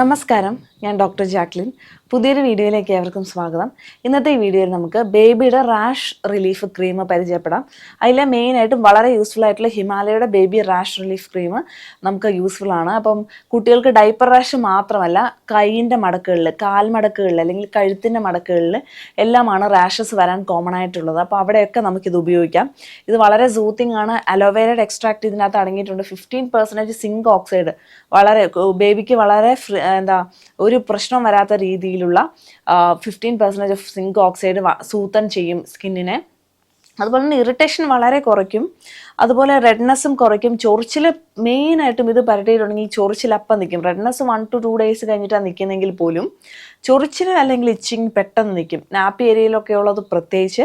നമസ്കാരം ഞാൻ doctor Jacqueline. പുതിയൊരു വീഡിയോയിലേക്ക് ഏവർക്കും സ്വാഗതം. ഇന്നത്തെ ഈ വീഡിയോയിൽ നമുക്ക് ബേബിയുടെ റാഷ് റിലീഫ് ക്രീം പരിചയപ്പെടാം. അതിലെ മെയിനായിട്ടും വളരെ യൂസ്ഫുൾ ആയിട്ടുള്ള ഹിമാലയയുടെ ബേബി റാഷ് റിലീഫ് ക്രീം നമുക്ക് യൂസ്ഫുൾ ആണ്. അപ്പം കുട്ടികൾക്ക് ഡൈപ്പർ റാഷ് മാത്രമല്ല കൈയിന്റെ മടക്കുകളിൽ കാൽ മടക്കുകളിൽ അല്ലെങ്കിൽ കഴുത്തിന്റെ മടക്കുകളിൽ എല്ലാമാണ് റാഷസ് വരാൻ കോമൺ ആയിട്ടുള്ളത്. അപ്പോൾ അവിടെയൊക്കെ നമുക്കിത് ഉപയോഗിക്കാം. ഇത് വളരെ സൂത്തിങ് ആണ്. അലോവേരയുടെ എക്സ്ട്രാക്ട് ഇതിനകത്ത് അടങ്ങിയിട്ടുണ്ട്. ഫിഫ്റ്റീൻ പെർസെന്റേജ് സിങ്ക് ഓക്സൈഡ് വളരെ ബേബിക്ക് വളരെ എന്താ ഒരു പ്രശ്നം വരാത്ത രീതിയിലുള്ള fifteen percentage of zinc oxide soothen ചെയ്യും സ്കിന്നിനെ. അതുപോലെ തന്നെ ഇറിറ്റേഷൻ വളരെ കുറയ്ക്കും. അതുപോലെ റെഡ്നെസ്സും കുറയ്ക്കും. ചൊറിച്ചിൽ മെയിനായിട്ടും ഇത് പരട്ടിയിട്ടുണ്ടെങ്കിൽ ചൊറിച്ചിൽ അപ്പം നിൽക്കും. Redness one two two days കഴിഞ്ഞിട്ടാണ് നിൽക്കുന്നതെങ്കിൽ പോലും ചൊറിച്ചിൽ അല്ലെങ്കിൽ ഇച്ചിങ് പെട്ടെന്ന് നിൽക്കും നാപ്പി ഏരിയയിലൊക്കെ ഉള്ളത് പ്രത്യേകിച്ച്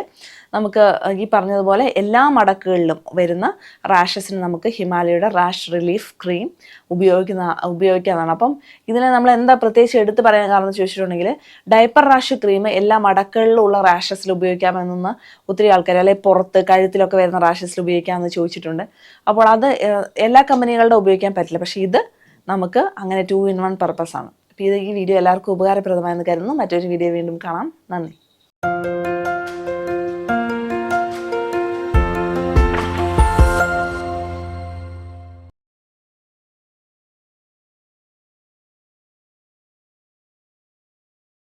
നമുക്ക് ഈ പറഞ്ഞതുപോലെ എല്ലാ മടക്കുകളിലും വരുന്ന റാഷസിന് നമുക്ക് ഹിമാലയയുടെ റാഷ് റിലീഫ് ക്രീം ഉപയോഗിക്കുന്ന ഉപയോഗിക്കാവുന്നതാണ്. അപ്പം ഇതിനെ നമ്മൾ എന്താ പ്രത്യേകിച്ച് എടുത്തു പറയാൻ കാരണം എന്ന് ചോദിച്ചിട്ടുണ്ടെങ്കിൽ ഡയപ്പർ റാഷ് ക്രീം എല്ലാ മടക്കുകളിലുള്ള റാഷസിൽ ഉപയോഗിക്കാമെന്നൊന്ന് ഒത്തിരി ആൾക്കാർ അല്ലെങ്കിൽ പുറത്ത് കഴുത്തിലൊക്കെ വരുന്ന റാഷസിൽ ഉപയോഗിക്കാമെന്ന് ചോദിച്ചിട്ടുണ്ട്. അപ്പോൾ അത് എല്ലാ കമ്പനികളുടെ ഉപയോഗിക്കാൻ പറ്റില്ല. പക്ഷേ ഇത് നമുക്ക് അങ്ങനെ ടു ഇൻ വൺ പർപ്പസ് ആണ്. അപ്പോൾ ഇത് ഈ വീഡിയോ എല്ലാവർക്കും ഉപകാരപ്രദമായെന്ന് കരുതുന്നു. മറ്റൊരു വീഡിയോ വീണ്ടും കാണാം. നന്ദി.